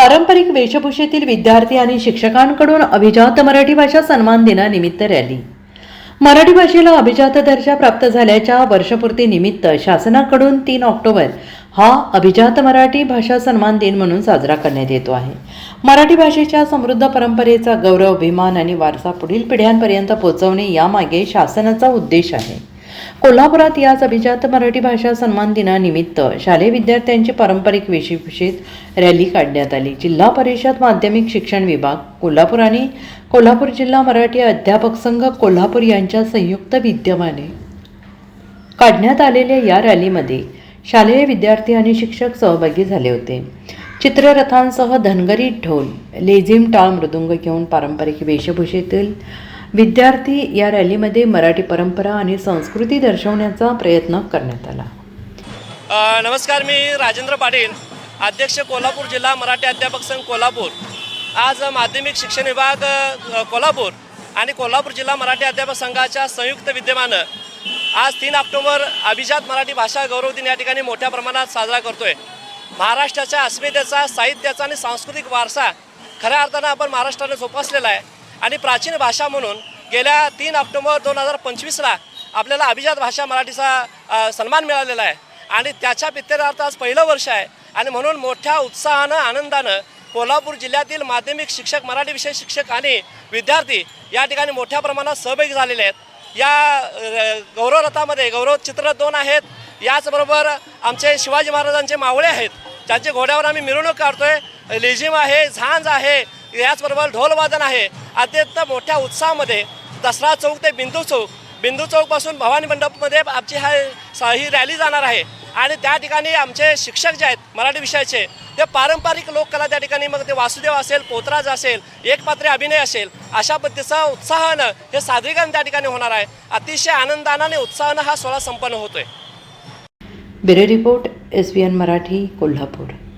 पारंपरिक वेशभूषेतील विद्यार्थी आणि शिक्षकांकडून अभिजात मराठी भाषा सन्मान दिनानिमित्त रॅली. मराठी भाषेला अभिजात दर्जा प्राप्त झाल्याच्या वर्षपूर्तीनिमित्त शासनाकडून तीन ऑक्टोबर हा अभिजात मराठी भाषा सन्मान दिन म्हणून साजरा करण्यात येतो आहे. मराठी भाषेच्या समृद्ध परंपरेचा गौरव अभिमान आणि वारसा पुढील पिढ्यांपर्यंत पोहोचवणे यामागे शासनाचा उद्देश आहे. कोल्हापुरात याच अभिजात मराठी भाषा सन्मान दिनानिमित्त शालेय विद्यार्थ्यांची पारंपरिक वेशभूषेत रॅली काढण्यात आली. जिल्हा परिषद माध्यमिक शिक्षण विभाग कोल्हापूर आणि कोल्हापूर जिल्हा मराठी अध्यापक संघ कोल्हापूर यांच्या संयुक्त विद्यमाने काढण्यात आलेल्या या रॅलीमध्ये शालेय विद्यार्थी आणि शिक्षक सहभागी झाले होते. चित्ररथांसह धनगरी ढोल लेझिम टाळ मृदुंग घेऊन पारंपरिक वेशभूषेतील विद्यार्थी या रॅलीमध्ये मराठी परंपरा आणि संस्कृती दर्शवण्याचा प्रयत्न करण्यात आला. नमस्कार मी राजेंद्र पाटील अध्यक्ष कोल्हापूर जिल्हा मराठी अध्यापक संघ कोल्हापूर. आज माध्यमिक शिक्षण विभाग कोल्हापूर आणि कोल्हापूर जिल्हा मराठी अध्यापक संघाच्या संयुक्त विद्यमानं आज तीन ऑक्टोबर अभिजात मराठी भाषा गौरव दिन या ठिकाणी मोठ्या प्रमाणात साजरा करतोय. महाराष्ट्राच्या अस्मितेचा साहित्याचा आणि सांस्कृतिक वारसा खऱ्या अर्थानं आपण महाराष्ट्राने जोपासलेला आहे. आणि प्राचीन भाषा म्हणून गेल्या तीन ऑक्टोबर दोन हजार पंचवीसला आपल्याला अभिजात भाषा मराठीचा सन्मान मिळालेला आहे. आणि त्याच्या पित्तेदार्थ आज पहिलं वर्ष आहे. आणि म्हणून मोठ्या उत्साहानं आनंदानं कोल्हापूर जिल्ह्यातील माध्यमिक शिक्षक मराठी विषय शिक्षक आणि विद्यार्थी या ठिकाणी मोठ्या प्रमाणात सहभागी झालेले आहेत. या गौरवरथामध्ये गौरव चित्र दोन आहेत. याचबरोबर आमचे शिवाजी महाराजांचे मावळे आहेत. त्यांचे घोड्यावर आम्ही मिरवणूक काढतोय. लेझिम आहे झांज आहे. याचबरोबर ढोलवादन आहे. अत्यंत मोठ्या उत्साहामध्ये दसरा चौक ते बिंदू चौक. बिंदू चौकपासून भवानी मंडपमध्ये आमची हा सा- ही रॅली जाणार आहे. आणि त्या ठिकाणी आमचे शिक्षक जे आहेत मराठी विषयाचे ते पारंपरिक लोककला त्या ठिकाणी मग ते वासुदेव असेल पोतराज असेल एकपात्री अभिनय असेल अशा पद्धतीचा उत्साहानं हे सादरीकरण त्या ठिकाणी होणार आहे. अतिशय आनंदानं आणि उत्साहानं हा सोहळा संपन्न होतोय. Bureau report S B N Marathi Kolhapur.